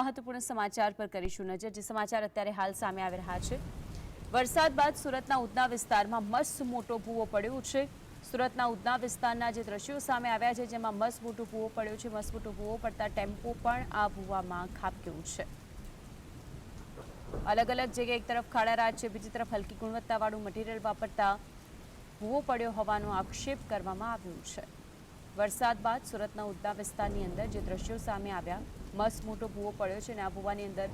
મહત્વપૂર્ણ સમાચાર પર કરીશું નજર, જે સમાચાર અત્યારે હાલ સામે આવી રહ્યા છે. વરસાદ બાદ સુરતના ઉધના વિસ્તારમાં મસ્ત મોટો ભૂવો પડ્યો છે. સુરતના ઉધના વિસ્તારના જે દ્રશ્યો સામે આવ્યા છે, જેમાં મસ્ત મોટો ભૂવો પડ્યો છે. મસ્ત મોટો ભૂવો પડતા ટેમ્પો પણ આ ભૂવામાં ખાબક્યું છે. અલગ અલગ જગ્યાએ એક તરફ ખાડા રાજ છે, બીજી તરફ હલકી ગુણવત્તાવાળું મટીરિયલ વાપરતા ભૂવો પડ્યો હોવાનો આક્ષેપ કરવામાં આવ્યો છે. વરસાદ બાદ સુરતના ઉદના વિસ્તારની અંદર જે દ્રશ્યો સામે આવ્યા મસ્ત મોટો ભૂવો પડ્યો છે અને આ ભૂવાની અંદર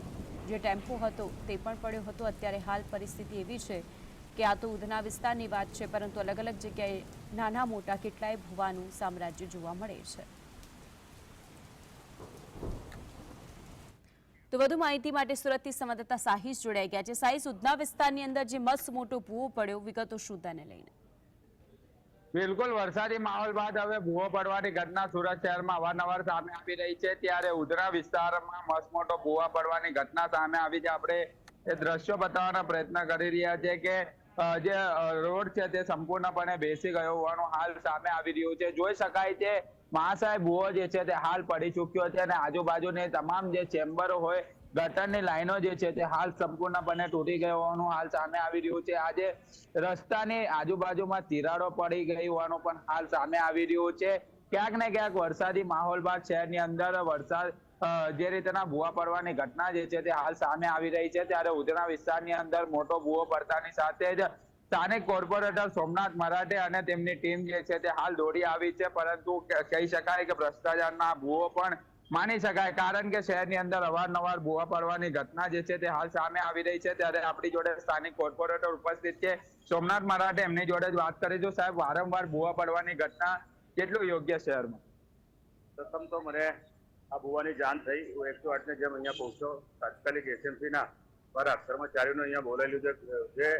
જે ટેમ્પો હતો તે પણ પડ્યો હતો. અત્યારે હાલ પરિસ્થિતિ એવી છે કે આ તો ઉધના વિસ્તારની વાત છે, પરંતુ અલગ અલગ જગ્યાએ નાના મોટા કેટલાય ભૂવાનું સામ્રાજ્ય જોવા મળે છે. તો વધુ માહિતી માટે સુરતથી સંવાદદાતા સાહિશ જોડાઈ ગયા છે. સાહિશ ઉધના વિસ્તારની અંદર જે મસ્ત મોટો ભૂવો પડ્યો, વિગતો શું લઈને? બિલકુલ, વરસાદી માહોલ બાદ હવે ભૂવો પડવાની ઘટના સુરત શહેરમાં અવારનવાર સામે આવી રહી છે. ત્યારે ઉધના વિસ્તારમાં મસમોટો ભૂવા પડવાની ઘટના સામે આવી છે. આપણે એ દ્રશ્યો બતાવવાનો પ્રયત્ન કરી રહ્યા છે કે જે રોડ છે તે સંપૂર્ણપણે બેસી ગયો હોવાનું હાલ સામે આવી રહ્યું છે. જોઈ શકાય છે, મહાસાહેબ ભૂવો જે છે તે હાલ પડી ચૂક્યો છે અને આજુબાજુની તમામ જે ચેમ્બરો હોય ગટરની લાઈનો જે છે તે હાલ સંપૂર્ણપણે તૂટી ગઈ હોવાનું હાલ સામે આવી રહ્યું છે. આજે રસ્તાની આજુબાજુમાં તિરાડો પડી ગઈ હોવાનું પણ હાલ સામે આવી રહ્યું છે. ક્યાંક ને ક્યાંક વરસાદી માહોલ બાદ શહેરની અંદર વરસાદ જે રીતના ભૂવા પડવાની ઘટના જે છે તે હાલ સામે આવી રહી છે. ત્યારે ઉધના વિસ્તારની અંદર મોટો ભૂવો પડતાની સાથે જ સ્થાનિક કોર્પોરેટર સોમનાથ મરાઠે અને તેમની ટીમ જે છે તે હાલ દોડી આવી છે. પરંતુ કહી શકાય કે ભ્રષ્ટાચારના ભૂવો પણ માની શકાય, કારણ કે શહેરની અંદર અવારનવાર ભૂવા પડવાની ઘટના જે છે તે હાલ સામે આવી રહી છે. ત્યારે આપણી જોડે સ્થાનિક કોર્પોરેટર ઉપસ્થિત છે. સોમનાથ મરાઠે એમની જોડે જ વાત કરીશું સાહેબ, વારંવાર ભૂવા પડવાની ઘટના કેટલું યોગ્ય શહેરમાં? પ્રથમ તો મને આ ભૂવાની જાણ થઈ. હું એકસો આઠને જેમ અહીંયા પહોંચ્યો, તાત્કાલિક એસએમસી ના મારા કર્મચારીઓને અહીંયા બોલાવી છે. જે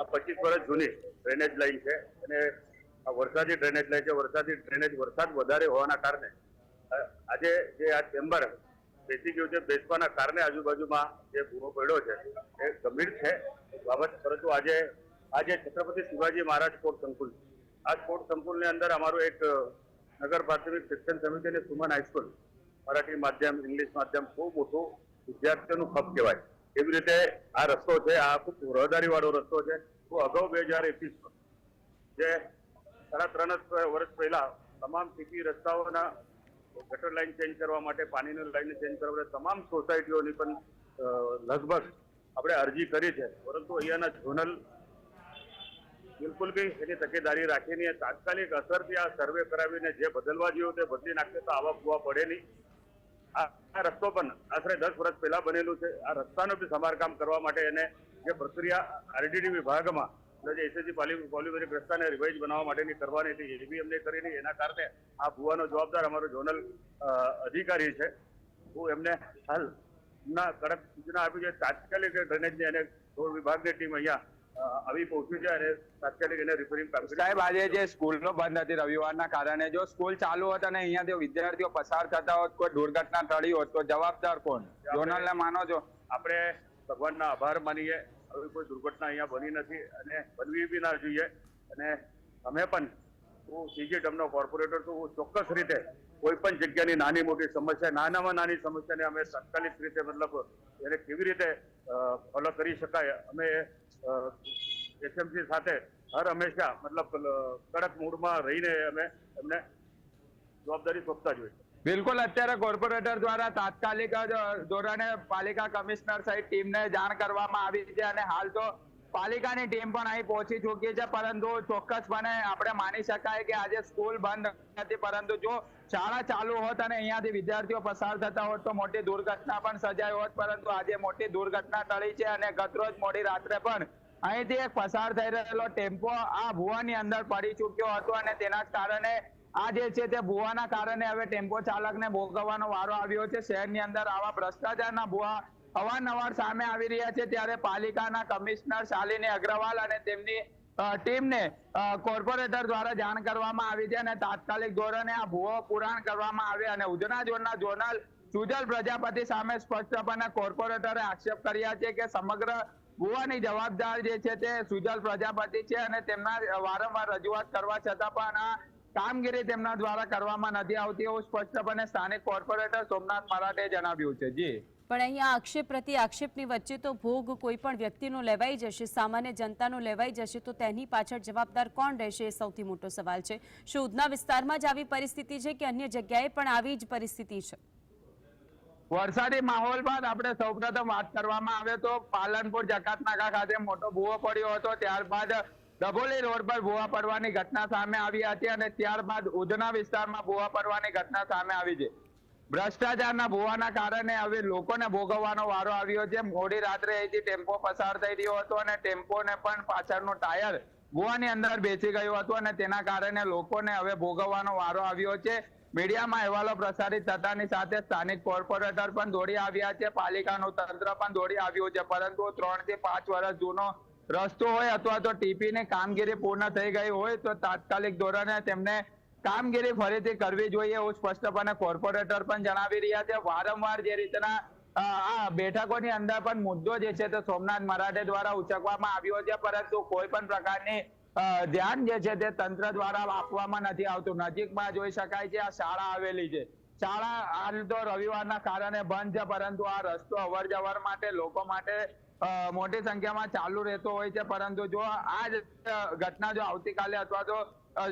આ પચીસ વર્ષ જૂની ડ્રેનેજ લાઈન છે. અને આ વરસાદી ડ્રેનેજ લાઈન છે. વરસાદી ડ્રેનેજ વરસાદ વધારે હોવાના કારણે આજે જે આ ચેમ્બર બેસી ગયું છે, બેસવાના કારણે આજુબાજુમાં જે ભૂરો પડ્યો છે, એ ગંભીર છે. બાબત પરંતુ આજે આજે છત્રપતિ શિવાજી મહારાજ સ્પોર્ટ સંકુલ. આ સ્પોર્ટ સંકુલની અંદર અમારું એક નગર પ્રાથમિક શિક્ષણ સમિતિ અને સુમન હાઈસ્કૂલ મરાઠી માધ્યમ, ઇંગ્લિશ માધ્યમ ખૂબ મોટું વિદ્યાર્થીઓનું હબ કહેવાય. એવી રીતે આ રસ્તો છે, આ ખૂબ રહદારી રસ્તો છે. તો અગાઉ બે હજાર એકવીસમાં જે સાડા ત્રણ વર્ષ પહેલા તમામ સીટી રસ્તાઓના ગટર લાઇન ચેન્જ કરવા માટે, પાણીની લાઇન ચેન્જ કરવા માટે તમામ સોસાયટીઓની પણ લગભગ આપણે અરજી કરી છે. પરંતુ અહીંયાના ઝોનલ બિલકુલ બી એની તકેદારી રાખીને તાત્કાલિક અસરથી આ સર્વે કરાવીને જે બદલવા જેવું તે બદલી નાખે તો આવા કુવા પડે નહીં. આ રસ્તો પણ આશરે દસ વર્ષ પહેલા બનેલું છે. આ રસ્તાનું બી સમારકામ કરવા માટે એને જે પ્રક્રિયા આરડીડી વિભાગમાં એટલે જે એસએસજી પોલિમરિક રસ્તાને રિવાઇઝ બનાવવા માટેની કરવાની હતી. એ બી એમને કરી એના કારણે આ ભૂવાનો જવાબદાર અમારો ઝોનલ અધિકારી છે. હું એમને હાલ ના કડક સૂચના આપી છે. તાત્કાલિક ડ્રેનેજની અને રોડ વિભાગની ટીમ અહીંયા આવી પહોંચ્યું છે અને તાત્કાલિક એને રિપેરિંગ સાહેબ આજે જે સ્કૂલનો બંધ હતી રવિવારના કારણે જો સ્કૂલ ચાલુ હોત અને અહીંયાથી વિદ્યાર્થીઓ પસાર થતા હોત કોઈ દુર્ઘટના ટળી હોત તો જવાબદાર કોણ? જોનલ ને માનો છો? આપણે ભગવાનના આભાર માનીએ. હવે કોઈ દુર્ઘટના અહીંયા બની નથી અને બનવી બી ના જોઈએ. અને અમે પણ હું સીજી ટર્મનો કોર્પોરેટર છું, હું ચોક્કસ રીતે કોઈ પણ જગ્યાની નાની મોટી સમસ્યા, નાનામાં નાની સમસ્યાને અમે તાત્કાલિક રીતે મતલબ એને કેવી રીતે ફોલો કરી શકાય? અમે એસએમસી સાથે હર હંમેશા મતલબ કડક મૂડમાં રહીને અમે એમને જવાબદારી સોંપતા જોઈએ બિલકુલ, અત્યારે કોર્પોરેટર દ્વારા તાત્કાલિક ધોરણે પાલિકા કમિશનર સહિત ટીમને જાણ કરવામાં આવી છે અને હાલ તો પાલિકાની ટીમ પણ અહીં પહોંચી ચૂકી છે, પરંતુ ચોક્કસપણે આપણે માની શકાય કે આજે સ્કૂલ બંધ નથી પરંતુ જો શાળા ચાલુ હોત અને અહીંયાથી વિદ્યાર્થીઓ પસાર થતા હોત તો મોટી દુર્ઘટના પણ સર્જાઈ હોત, પરંતુ આજે મોટી દુર્ઘટના ટળી છે અને ગતરોજ મોડી રાત્રે પણ અહીંથી એક પસાર થઈ રહેલો ટેમ્પો આ ભુવાની અંદર પડી ચૂક્યો હતો અને તેના કારણે આ જે છે તે ભુવાના કારણે હવે ટેમ્પો ચાલકને ભોગવવાનો વારો આવ્યો છે. શહેરની અંદર આવા ભ્રષ્ટાચારના ભુવા અવારનવાર સામે આવી રહ્યા છે. ત્યારે પાલિકાના કમિશનર શાલિની અગ્રવાલ અને તેમની ટીમને કોર્પોરેટર દ્વારા જાણ કરવામાં આવી છે અને તાત્કાલિક ધોરણે આ ભુવો પુરાણ કરવામાં આવે અને ઉધના ઝોનના ઝોનલ સુજલ પ્રજાપતિ સામે સ્પષ્ટપણે કોર્પોરેટરે આક્ષેપ કર્યા છે કે સમગ્ર ભુવાની જવાબદાર જે છે તે સુજલ પ્રજાપતિ છે અને તેમના વારંવાર રજૂઆત કરવા છતાં પણ આ કામગીરી તેમના દ્વારા કરવામાં નથી આવતી એવું સ્પષ્ટપણે સ્થાનિક કોર્પોરેટર સોમનાથ મરાઠે જણાવ્યું છે. જી. પણ અહીંયા આક્ષેપ પ્રતિ આક્ષેપની વચ્ચે તો ભોગ કોઈ પણ વ્યક્તિનો લેવાઈ જશે સામાન્ય જનતાનો લેવાઈ જશે તો તેની પાછળ જવાબદાર કોણ રહેશે એ સૌથી મોટો સવાલ છે. શું ઉધના વિસ્તારમાં જ આવી પરિસ્થિતિ છે કે અન્ય જગ્યાએ પણ આવી જ પરિસ્થિતિ છે? વરસાદી માહોલ બાદ આપણે સૌપ્રથમ વાત કરવામાં આવે તો પાલનપુર જકાતનાકા ખાતે મોટો ભૂવો પડ્યો હતો. ત્યારબાદ ડભોલી રોડ પર ભૂવા પડવાની ઘટના સામે આવી હતી અને ત્યારબાદ ઉધના વિસ્તારમાં ભૂવા પડવાની ઘટના સામે આવી છે. ભ્રષ્ટાચારના ભૂવાના કારણે હવે લોકોને ભોગવવાનો વારો આવ્યો છે. મોડી રાત્રે અહીંથી ટેમ્પો પસાર થઈ રહ્યો હતો અને ટેમ્પોને પણ પાછળનું ટાયર ભૂવાની અંદર બેસી ગયું હતું અને તેના કારણે લોકોને હવે ભોગવવાનો વારો આવ્યો છે. મીડિયામાં અહેવાલો પ્રસારિત થતાની સાથે સ્થાનિક કોર્પોરેટર પણ દોડી આવ્યા છે. પાલિકાનું તંત્ર પણ દોડી આવ્યું છે. પરંતુ ત્રણથી પાંચ વર્ષ જૂનો રસ્તો હોય અથવા તો ટીપીની કામગીરી પૂર્ણ થઈ ગઈ હોય તો તાત્કાલિક ધોરણે તેમને કામગીરી ફરીથી કરવી જોઈએ એવું સ્પષ્ટપણે કોર્પોરેટર પણ જણાવી રહ્યા છે. વારંવાર જે રીતના આ બેઠકોની અંદર પણ મુદ્દો જે છે તે સોમનાથ મરાઠે દ્વારા ઉચકવામાં આવ્યો છે, પરંતુ કોઈ પણ પ્રકારની ધ્યાન જે છે તે તંત્ર દ્વારા આપવામાં નથી આવતું. નજીકમાં જોઈ શકાય છે આ શાળા આવેલી છે. શાળા હાલ તો રવિવારના કારણે બંધ છે, પરંતુ આ રસ્તો અવર જવર માટે, લોકો માટે મોટી સંખ્યામાં ચાલુ રહેતો હોય છે, પરંતુ જો આ જ ઘટના જો આવતીકાલે અથવા તો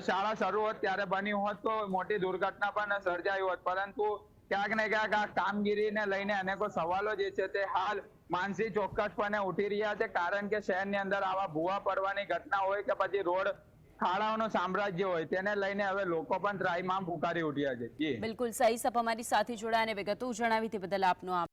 શાળા શરૂ હોત, ત્યારે બની હોત, તો મોટી દુર્ઘટના પણ સર્જાઈ હોત. પરંતુ ક્યાંક ને ક્યાંક આ કામગીરીને લઈને અનેકો સવાલો જે છે તે હાલ માનસી ચોક્કસપણે ઉઠી રહ્યા છે, કારણ કે શહેરની અંદર આવા ભૂવા પડવાની ઘટના હોય કે પછી રોડ ખાડાઓનું સામ્રાજ્ય હોય, તેને લઈને હવે લોકો પણ ત્રાહિમામ પુકારી ઉઠ્યા છે. બિલકુલ. સહી સપ અમારી સાથે જોડાયા અને વિગતો જણાવી તે બદલ આપનો